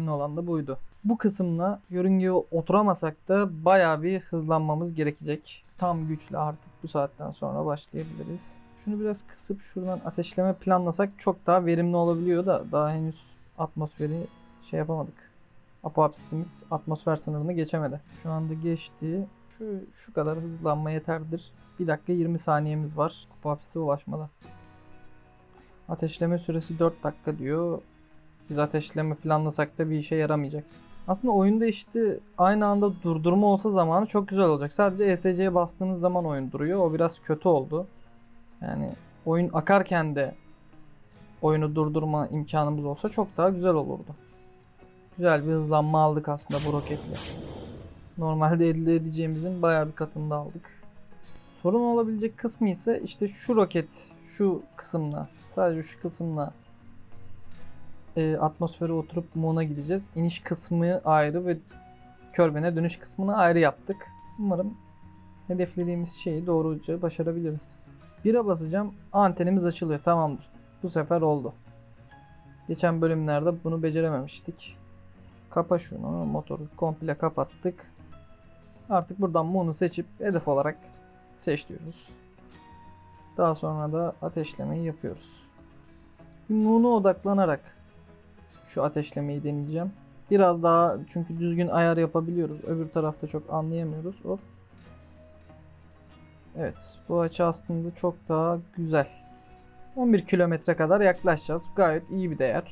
önemli olan da buydu. Bu kısımla yörüngeye oturamasak da bayağı bir hızlanmamız gerekecek. Tam güçle artık bu saatten sonra başlayabiliriz. Şunu biraz kısıp şuradan ateşleme planlasak çok daha verimli olabiliyor da daha henüz atmosferi şey yapamadık. Apoapsisimiz atmosfer sınırını geçemedi. Şu anda geçti. Şu, şu kadar hızlanma yeterlidir. 1 dakika 20 saniyemiz var apoapsise ulaşmada. Ateşleme süresi 4 dakika diyor. Biz ateşleme planlasak da bir işe yaramayacak. Aslında oyunda işte aynı anda durdurma olsa zamanı çok güzel olacak. Sadece ESC'ye bastığınız zaman oyun duruyor. O biraz kötü oldu. Yani oyun akarken de oyunu durdurma imkanımız olsa çok daha güzel olurdu. Güzel bir hızlanma aldık aslında bu roketle. Normalde elde edeceğimizin bayağı bir katını da aldık. Sorun olabilecek kısmı ise işte şu roket şu kısımla sadece şu kısımla e, atmosfere oturup Moon'a gideceğiz. İniş kısmı ayrı ve Körben'e dönüş kısmını ayrı yaptık. Umarım hedeflediğimiz şeyi doğruca başarabiliriz. Bire basacağım. Antenimiz açılıyor. Tamamdır. Bu sefer oldu. Geçen bölümlerde bunu becerememiştik. Kapa şunu. Motoru komple kapattık. Artık buradan Moon'u seçip hedef olarak seç diyoruz. Daha sonra da ateşlemeyi yapıyoruz. Moon'a odaklanarak şu ateşlemeyi deneyeceğim. Biraz daha çünkü düzgün ayar yapabiliyoruz. Öbür tarafta çok anlayamıyoruz. Hop. Evet bu açı aslında çok daha güzel. 11 kilometre kadar yaklaşacağız. Gayet iyi bir değer.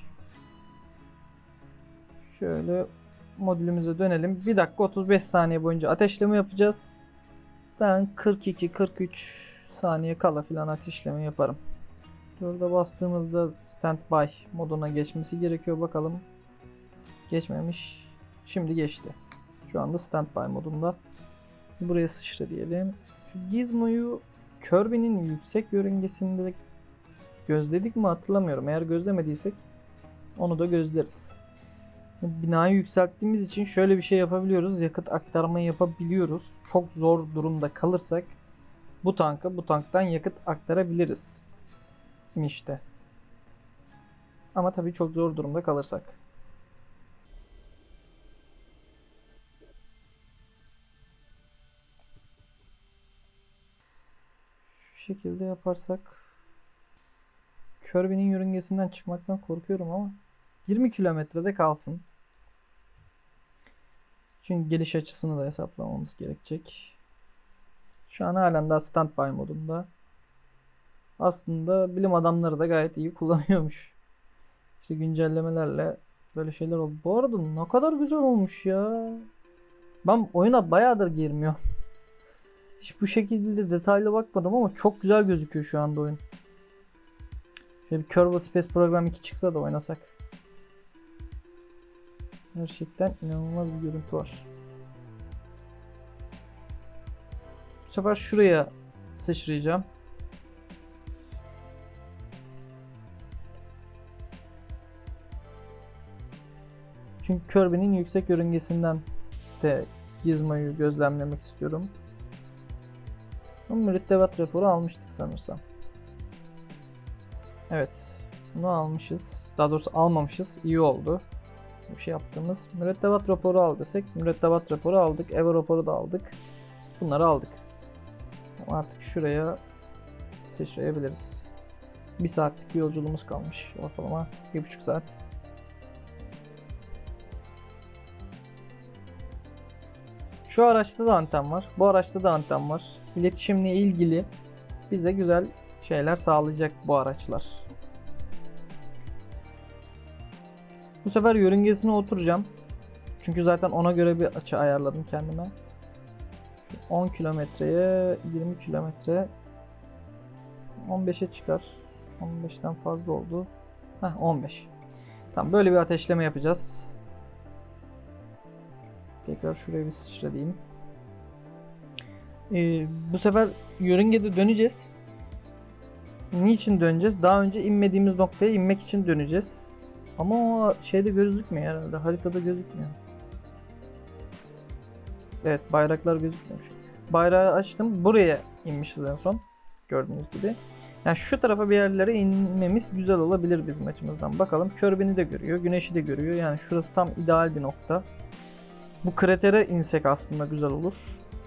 Şöyle modülümüze dönelim. 1 dakika 35 saniye boyunca ateşleme yapacağız. Ben 42-43 saniye kala filan ateşleme yaparım. Dörde bastığımızda standby moduna geçmesi gerekiyor bakalım. Geçmemiş. Şimdi geçti. Şu anda standby modunda. Buraya sıçra diyelim. Şu gizmoyu Kirby'nin yüksek yörüngesinde gözledik mi hatırlamıyorum. Eğer gözlemediysek onu da gözleriz. Binayı yükselttiğimiz için şöyle bir şey yapabiliyoruz. Yakıt aktarma yapabiliyoruz. Çok zor durumda kalırsak bu tanka bu tanktan yakıt aktarabiliriz. İnişte. Ama tabii çok zor durumda kalırsak. Şu şekilde yaparsak Kirby'nin yörüngesinden çıkmaktan korkuyorum ama 20 kilometrede kalsın. Çünkü geliş açısını da hesaplamamız gerekecek. Şu an halen daha standby modunda. Aslında bilim adamları da gayet iyi kullanıyormuş. İşte güncellemelerle böyle şeyler oldu. Bu arada ne kadar güzel olmuş ya. Ben oyuna bayağıdır girmiyorum. Hiç bu şekilde detaylı bakmadım ama çok güzel gözüküyor şu anda oyun. Şöyle bir Kerbal Space Program 2 çıksa da oynasak. Gerçekten inanılmaz bir görüntü var. Bu sefer şuraya sıçrayacağım. Çünkü Kirby'nin yüksek yörüngesinden de Gizmo'yu gözlemlemek istiyorum. Ama mürettebat raporu almıştık sanırsam. Evet. Bunu almışız. Daha doğrusu almamışız. İyi oldu. Bir şey yaptığımız. Mürettebat raporu al desek. Mürettebat raporu aldık. Eva raporu da aldık. Bunları aldık. Artık şuraya sıçrayabiliriz. Bir saatlik bir yolculuğumuz kalmış. Ortalama bir buçuk saat. Şu araçta da anten var. Bu araçta da anten var. İletişimle ilgili bize güzel şeyler sağlayacak bu araçlar. Bu sefer yörüngesine oturacağım. Çünkü zaten ona göre bir açı ayarladım kendime. Şu 10 kilometreye 20 kilometre 15'e çıkar. 15'ten fazla oldu. Heh 15. Tamam böyle bir ateşleme yapacağız. Tekrar şuraya bir sıçra diyeyim. Ee, bu sefer yörüngede döneceğiz. Niçin döneceğiz? Daha önce inmediğimiz noktaya inmek için döneceğiz. Ama o şeyde gözükmüyor herhalde. Haritada gözükmüyor. Evet bayraklar gözükmüyormuş. Bayrağı açtım. Buraya inmişiz en son. Gördüğünüz gibi. Yani şu tarafa bir yerlere inmemiz güzel olabilir bizim açımızdan. Bakalım Körbeni de görüyor, güneşi de görüyor. Yani şurası tam ideal bir nokta. Bu kratere insek aslında güzel olur.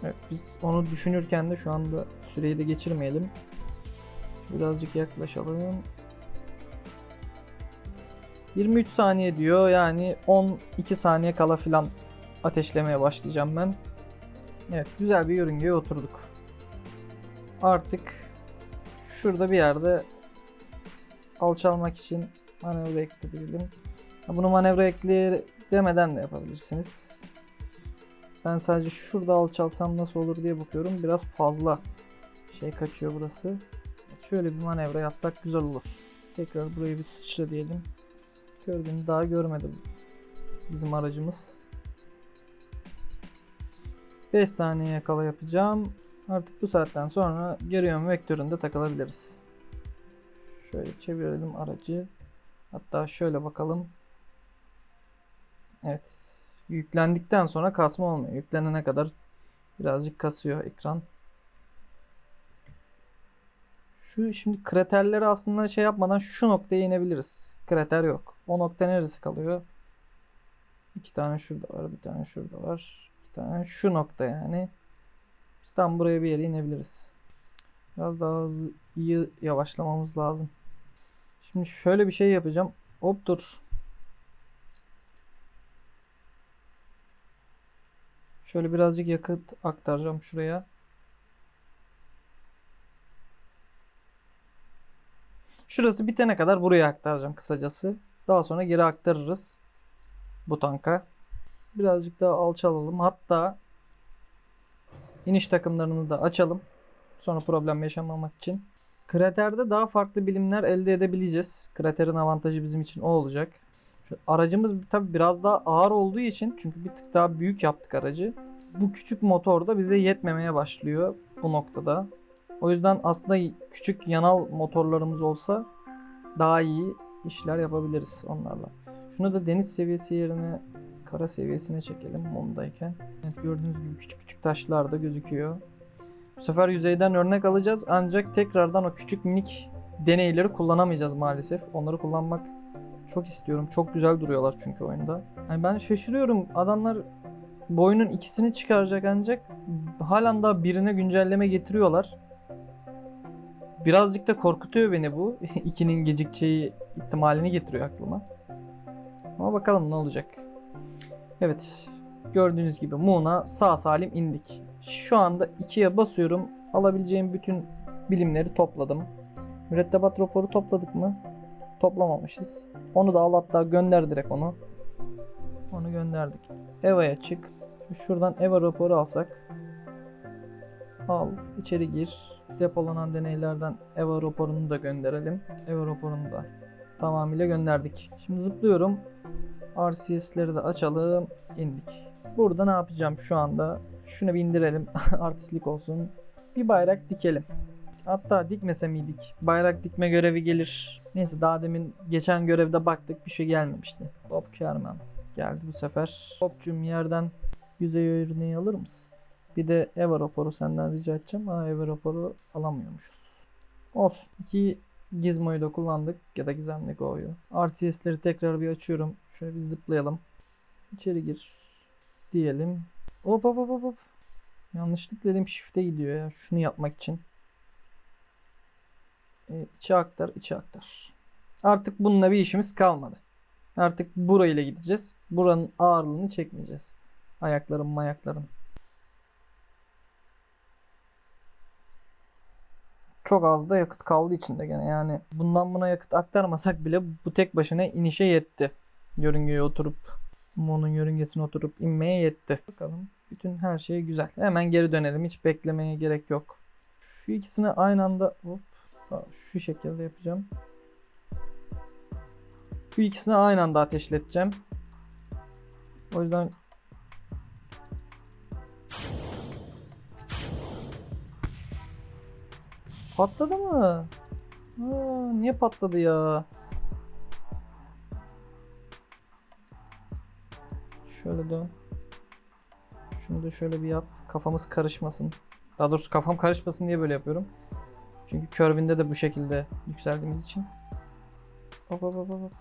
Evet, biz onu düşünürken de şu anda süreyi de geçirmeyelim. Birazcık yaklaşalım. 23 saniye diyor. Yani 12 saniye kala filan ateşlemeye başlayacağım ben. Evet, güzel bir yörüngeye oturduk. Artık şurada bir yerde alçalmak için manevra ekleyelim. Bunu manevra ekleye demeden de yapabilirsiniz. Ben sadece şurada alçalsam nasıl olur diye bakıyorum. Biraz fazla şey kaçıyor burası. Şöyle bir manevra yapsak güzel olur. Tekrar burayı bir sıçra diyelim. Gördüğünü daha görmedim bizim aracımız. 5 saniye kala yapacağım. Artık bu saatten sonra geri yön vektöründe takılabiliriz. Şöyle çevirelim aracı. Hatta şöyle bakalım. Evet. Yüklendikten sonra kasma olmuyor. Yüklenene kadar birazcık kasıyor ekran. Şu şimdi kraterleri aslında şey yapmadan şu noktaya inebiliriz. Krater yok. O nokta neresi kalıyor? İki tane şurada var, bir tane şurada var. İki tane şu nokta yani. Biz tam buraya bir yere inebiliriz. Biraz daha hızlı, iyi yavaşlamamız lazım. Şimdi şöyle bir şey yapacağım. Hop dur. Şöyle birazcık yakıt aktaracağım şuraya. Şurası bitene kadar buraya aktaracağım kısacası. Daha sonra geri aktarırız bu tanka. Birazcık daha alçalalım. Hatta iniş takımlarını da açalım. Sonra problem yaşamamak için. Kraterde daha farklı bilimler elde edebileceğiz. Kraterin avantajı bizim için o olacak. Aracımız tabi biraz daha ağır olduğu için çünkü bir tık daha büyük yaptık aracı. Bu küçük motor da bize yetmemeye başlıyor bu noktada. O yüzden aslında küçük yanal motorlarımız olsa daha iyi işler yapabiliriz onlarla. Şunu da deniz seviyesi yerine kara seviyesine çekelim mumdayken. Evet, gördüğünüz gibi küçük küçük taşlar da gözüküyor. Bu sefer yüzeyden örnek alacağız ancak tekrardan o küçük minik deneyleri kullanamayacağız maalesef. Onları kullanmak çok istiyorum. Çok güzel duruyorlar çünkü oyunda. Yani ben şaşırıyorum. Adamlar bu oyunun ikisini çıkaracak ancak halen daha birine güncelleme getiriyorlar. Birazcık da korkutuyor beni bu. İkinin gecikeceği ihtimalini getiriyor aklıma. Ama bakalım ne olacak. Evet. Gördüğünüz gibi Moon'a sağ salim indik. Şu anda 2'ye basıyorum. Alabileceğim bütün bilimleri topladım. Mürettebat raporu topladık mı? Toplamamışız. Onu da al hatta gönder direkt onu. Onu gönderdik. EVA'ya çık. Şuradan EVA raporu alsak. Al, içeri gir. Depolanan deneylerden EVA raporunu da gönderelim. EVA raporunu da tamamıyla gönderdik. Şimdi zıplıyorum. RCS'leri de açalım. İndik. Burada ne yapacağım şu anda? Şunu bir indirelim. Artistlik olsun. Bir bayrak dikelim. Hatta dikmese miydik? Bayrak dikme görevi gelir. Neyse daha demin geçen görevde baktık bir şey gelmemişti. Hop Kermen geldi bu sefer. Hopcum yerden yüzey örneği alır mısın? Bir de Eva raporu senden rica edeceğim. Aa Eva raporu alamıyormuşuz. Olsun. İki gizmoyu da kullandık ya da gizemli go'yu. RCS'leri tekrar bir açıyorum. Şöyle bir zıplayalım. İçeri gir diyelim. Hop hop hop hop. Yanlışlıkla dedim shift'e gidiyor ya şunu yapmak için. E, içe aktar, içe aktar. Artık bununla bir işimiz kalmadı. Artık burayla gideceğiz. Buranın ağırlığını çekmeyeceğiz. Ayakların mayakların. Çok az da yakıt kaldı içinde gene yani. Bundan buna yakıt aktarmasak bile bu tek başına inişe yetti. Yörüngeye oturup Mo'nun yörüngesine oturup inmeye yetti. Bakalım. Bütün her şey güzel. Hemen geri dönelim. Hiç beklemeye gerek yok. Şu ikisini aynı anda hop şu şekilde yapacağım. Bu ikisini aynı anda ateşleteceğim. O yüzden Patladı mı? Aa, niye patladı ya? Şöyle dön. Şunu da şöyle bir yap. Kafamız karışmasın. Daha doğrusu kafam karışmasın diye böyle yapıyorum. Çünkü Körbinde de bu şekilde yükseldiğimiz için. Hop hop hop hop.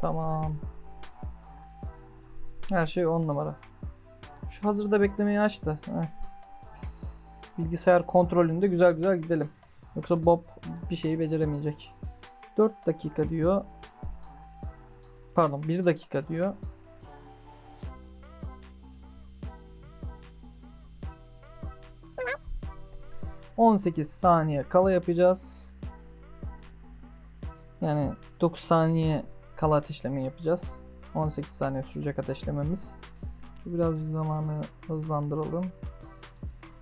Tamam. Her şey 10 numara. Şu hazırda beklemeyi aç da. heh. Bilgisayar kontrolünde güzel güzel gidelim. Yoksa Bob bir şeyi beceremeyecek. 4 dakika diyor. Pardon 1 dakika diyor. ...18 saniye kala yapacağız. Yani 9 saniye kala ateşleme yapacağız. 18 saniye sürecek ateşlememiz. Birazcık zamanı hızlandıralım.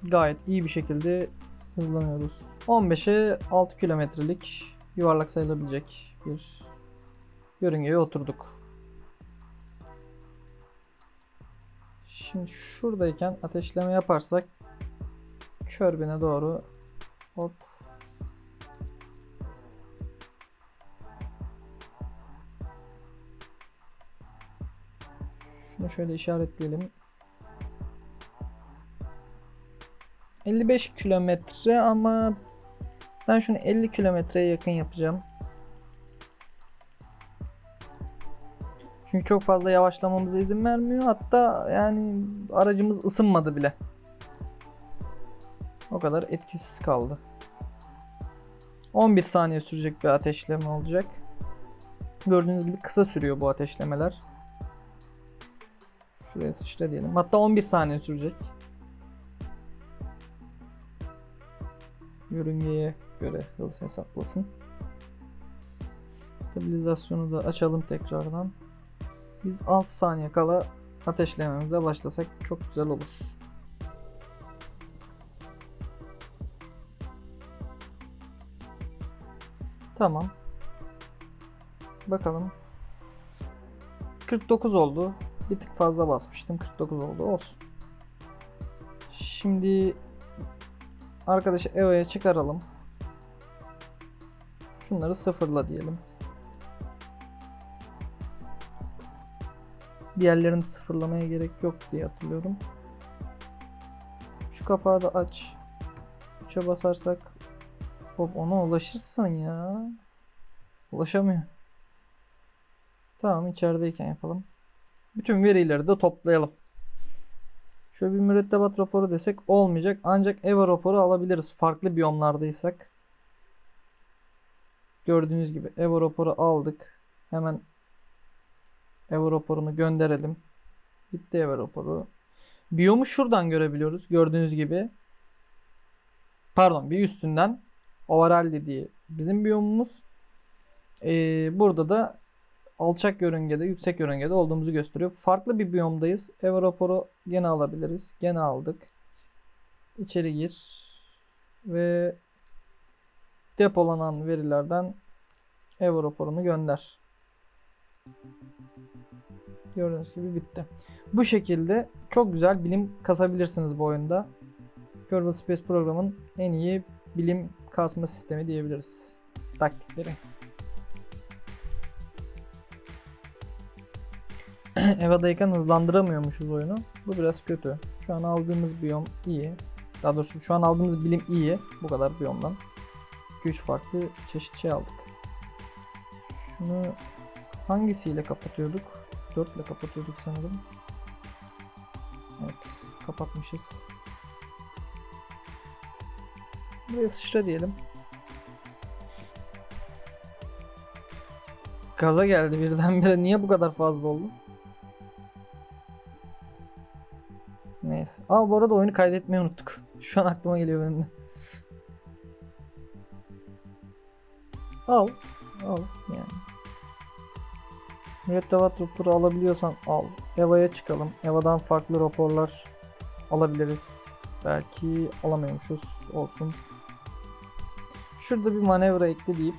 Gayet iyi bir şekilde hızlanıyoruz. 15'e 6 kilometrelik yuvarlak sayılabilecek bir yörüngeye oturduk. Şimdi şuradayken ateşleme yaparsak körbine doğru hop Şunu şöyle işaretleyelim. 55 kilometre ama ben şunu 50 kilometreye yakın yapacağım. Çünkü çok fazla yavaşlamamıza izin vermiyor. Hatta yani aracımız ısınmadı bile. O kadar etkisiz kaldı. 11 saniye sürecek bir ateşleme olacak. Gördüğünüz gibi kısa sürüyor bu ateşlemeler. Şuraya sıçra diyelim. Hatta 11 saniye sürecek. Yörüngeye göre hız hesaplasın. Stabilizasyonu da açalım tekrardan. Biz 6 saniye kala ateşlememize başlasak çok güzel olur. Tamam. Bakalım. 49 oldu. Bir tık fazla basmıştım. 49 oldu. Olsun. Şimdi arkadaşı EVA'ya çıkaralım. Şunları sıfırla diyelim. Diğerlerini sıfırlamaya gerek yok diye hatırlıyorum. Şu kapağı da aç. 3'e basarsak hop ona ulaşırsın ya. Ulaşamıyor. Tamam içerideyken yapalım. Bütün verileri de toplayalım. Şöyle bir mürettebat raporu desek olmayacak. Ancak EVA raporu alabiliriz farklı biyomlardaysak. Gördüğünüz gibi EVA raporu aldık. Hemen EVA raporunu gönderelim. Bitti EVA raporu. Biyomu şuradan görebiliyoruz. Gördüğünüz gibi. Pardon bir üstünden. Overall dediği bizim biyomumuz. Ee, burada da alçak yörüngede, yüksek yörüngede olduğumuzu gösteriyor. Farklı bir biyomdayız. Raporu gene alabiliriz. Gene aldık. İçeri gir. Ve depolanan verilerden EVA raporunu gönder. Gördüğünüz gibi bitti. Bu şekilde çok güzel bilim kasabilirsiniz bu oyunda. Kerbal Space programın en iyi bilim kasma sistemi diyebiliriz. Taktikleri. Eva'dayken hızlandıramıyormuşuz oyunu. Bu biraz kötü. Şu an aldığımız biyom iyi. Daha doğrusu şu an aldığımız bilim iyi. Bu kadar biyomdan. 2-3 farklı çeşit şey aldık. Şunu hangisiyle kapatıyorduk? 4 ile kapatıyorduk sanırım. Evet. Kapatmışız. Buraya sıçra diyelim. Gaza geldi birdenbire. Niye bu kadar fazla oldu? Neyse. Aa bu arada oyunu kaydetmeyi unuttuk. Şu an aklıma geliyor benim de. Al. Al yani. Mürettebat raporu alabiliyorsan al. EVA'ya çıkalım. EVA'dan farklı raporlar alabiliriz. Belki alamıyormuşuz. Olsun. Şurada bir manevra ekle deyip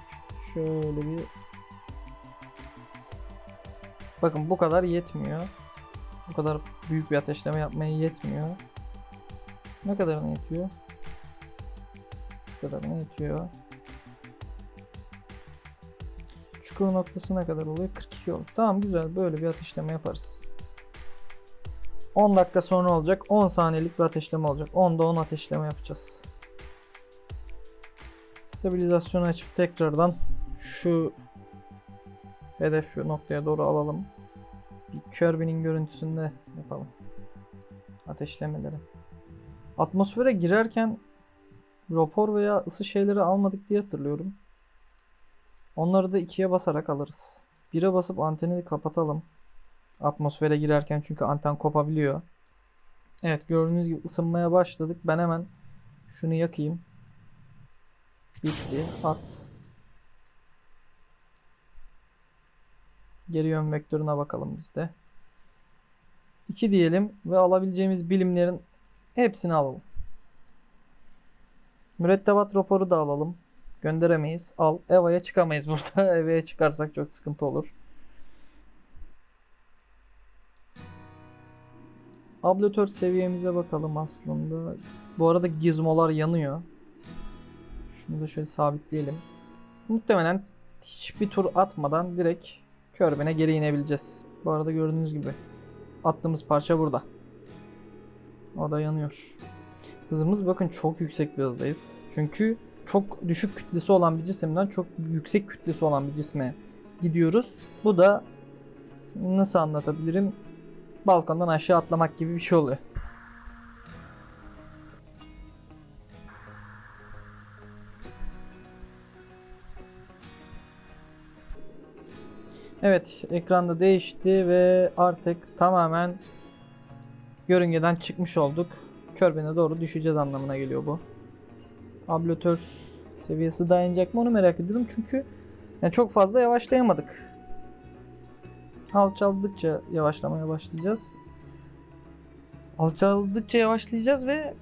şöyle bir Bakın bu kadar yetmiyor. Bu kadar büyük bir ateşleme yapmaya yetmiyor. Ne kadarına yetiyor? Bu kadarına yetiyor. Çukur noktası ne kadar oluyor? 42 oldu. Tamam güzel böyle bir ateşleme yaparız. 10 dakika sonra olacak. 10 saniyelik bir ateşleme olacak. 10'da 10 ateşleme yapacağız. Stabilizasyonu açıp tekrardan şu hedef noktaya doğru alalım. Bir Kirby'nin görüntüsünde yapalım. Ateşlemeleri. Atmosfere girerken rapor veya ısı şeyleri almadık diye hatırlıyorum. Onları da ikiye basarak alırız. Bire basıp anteni kapatalım. Atmosfere girerken çünkü anten kopabiliyor. Evet gördüğünüz gibi ısınmaya başladık. Ben hemen şunu yakayım. Bitti. At. Geri yön vektörüne bakalım biz de. 2 diyelim ve alabileceğimiz bilimlerin hepsini alalım. Mürettebat raporu da alalım. Gönderemeyiz. Al. EVA'ya çıkamayız burada. EVA'ya çıkarsak çok sıkıntı olur. Ablatör seviyemize bakalım aslında. Bu arada gizmolar yanıyor. Şunu da şöyle sabitleyelim. Muhtemelen hiçbir tur atmadan direkt körbene geri inebileceğiz. Bu arada gördüğünüz gibi attığımız parça burada. O da yanıyor. Hızımız bakın çok yüksek bir hızdayız. Çünkü çok düşük kütlesi olan bir cisimden çok yüksek kütlesi olan bir cisme gidiyoruz. Bu da nasıl anlatabilirim? Balkondan aşağı atlamak gibi bir şey oluyor. Evet, ekranda değişti ve artık tamamen yörüngeden çıkmış olduk. Körbene doğru düşeceğiz anlamına geliyor bu. Ablatör seviyesi dayanacak mı onu merak ediyorum çünkü yani çok fazla yavaşlayamadık. Alçaldıkça yavaşlamaya başlayacağız. Alçaldıkça yavaşlayacağız ve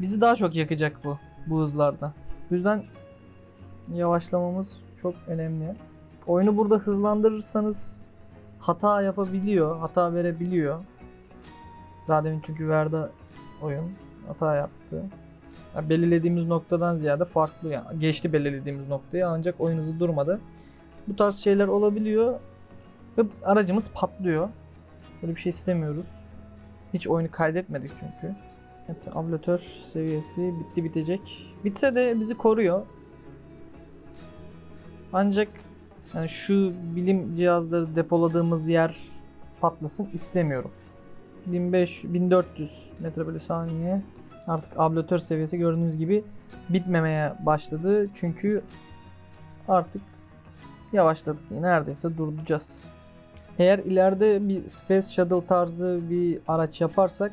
bizi daha çok yakacak bu bu hızlarda. Bu yüzden yavaşlamamız çok önemli. Oyunu burada hızlandırırsanız hata yapabiliyor, hata verebiliyor. Daha demin çünkü verdi oyun hata yaptı. Yani belirlediğimiz noktadan ziyade farklı yani geçti belirlediğimiz noktayı ancak oyun hızı durmadı. Bu tarz şeyler olabiliyor ve aracımız patlıyor. Böyle bir şey istemiyoruz. Hiç oyunu kaydetmedik çünkü. Evet, ablatör seviyesi bitti bitecek. Bitse de bizi koruyor. Ancak yani şu bilim cihazları depoladığımız yer patlasın istemiyorum. 1500 1400 metre bölü saniye. Artık ablatör seviyesi gördüğünüz gibi bitmemeye başladı. Çünkü artık yavaşladık. Neredeyse durduracağız. Eğer ileride bir Space Shuttle tarzı bir araç yaparsak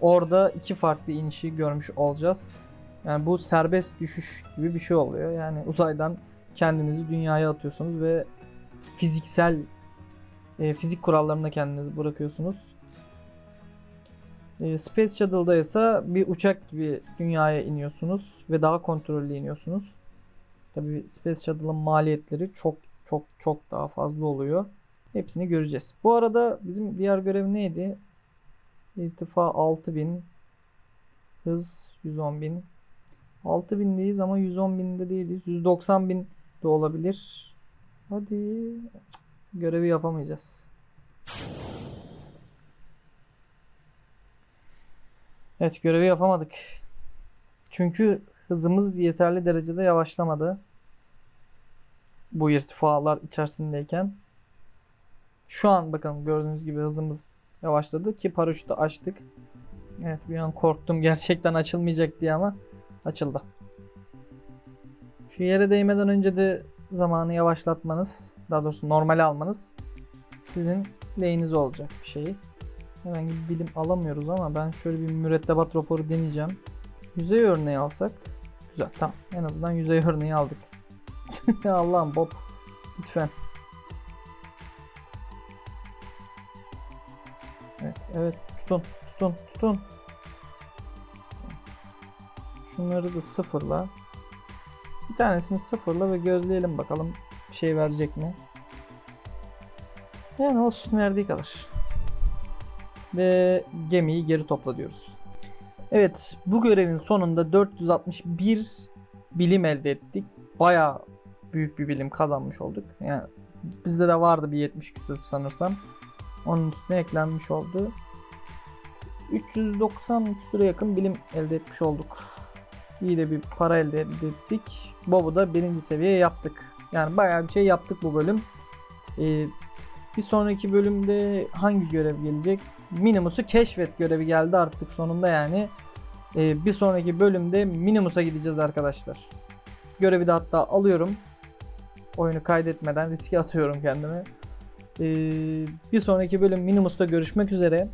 orada iki farklı inişi görmüş olacağız. Yani bu serbest düşüş gibi bir şey oluyor. Yani uzaydan kendinizi dünyaya atıyorsunuz ve fiziksel e, fizik kurallarına kendinizi bırakıyorsunuz. E, Space Shuttle'da ise bir uçak gibi dünyaya iniyorsunuz ve daha kontrollü iniyorsunuz. Tabii Space Shuttle'ın maliyetleri çok çok çok daha fazla oluyor. Hepsini göreceğiz. Bu arada bizim diğer görev neydi? İrtifa 6000 hız 110.000 6000'deyiz ama 110.000'de değiliz. 190.000 de olabilir. Hadi. Görevi yapamayacağız. Evet görevi yapamadık. Çünkü hızımız yeterli derecede yavaşlamadı. Bu irtifalar içerisindeyken. Şu an bakın gördüğünüz gibi hızımız yavaşladı ki paraşütü açtık. Evet bir an korktum gerçekten açılmayacak diye ama açıldı. Şu yere değmeden önce de zamanı yavaşlatmanız, daha doğrusu normale almanız sizin lehinize olacak bir şeyi. Herhangi bir bilim alamıyoruz ama ben şöyle bir mürettebat raporu deneyeceğim. Yüzey örneği alsak. Güzel tamam. En azından yüzey örneği aldık. Allah'ım Bob. Lütfen. Evet, evet. Tutun, tutun, tutun. Şunları da sıfırla. Bir tanesini sıfırla ve gözleyelim bakalım bir şey verecek mi? Yani olsun verdiği kadar. Ve gemiyi geri topla diyoruz. Evet bu görevin sonunda 461 bilim elde ettik. Baya büyük bir bilim kazanmış olduk. Yani bizde de vardı bir 70 küsur sanırsam. Onun üstüne eklenmiş oldu. 390 küsure yakın bilim elde etmiş olduk. İyi de bir para elde ettik. Bob'u da birinci seviye yaptık. Yani bayağı bir şey yaptık bu bölüm. Ee, bir sonraki bölümde hangi görev gelecek? Minimus'u keşfet görevi geldi artık sonunda yani. Ee, bir sonraki bölümde Minimus'a gideceğiz arkadaşlar. Görevi de hatta alıyorum. Oyunu kaydetmeden riske atıyorum kendime. Ee, bir sonraki bölüm Minimus'ta görüşmek üzere.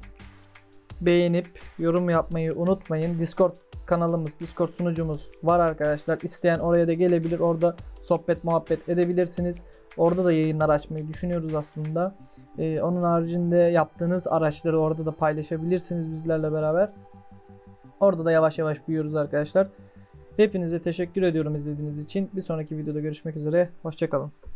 Beğenip yorum yapmayı unutmayın. Discord kanalımız, Discord sunucumuz var arkadaşlar. İsteyen oraya da gelebilir. Orada sohbet muhabbet edebilirsiniz. Orada da yayınlar açmayı düşünüyoruz aslında. Ee, onun haricinde yaptığınız araçları orada da paylaşabilirsiniz bizlerle beraber. Orada da yavaş yavaş büyüyoruz arkadaşlar. Hepinize teşekkür ediyorum izlediğiniz için. Bir sonraki videoda görüşmek üzere. Hoşçakalın.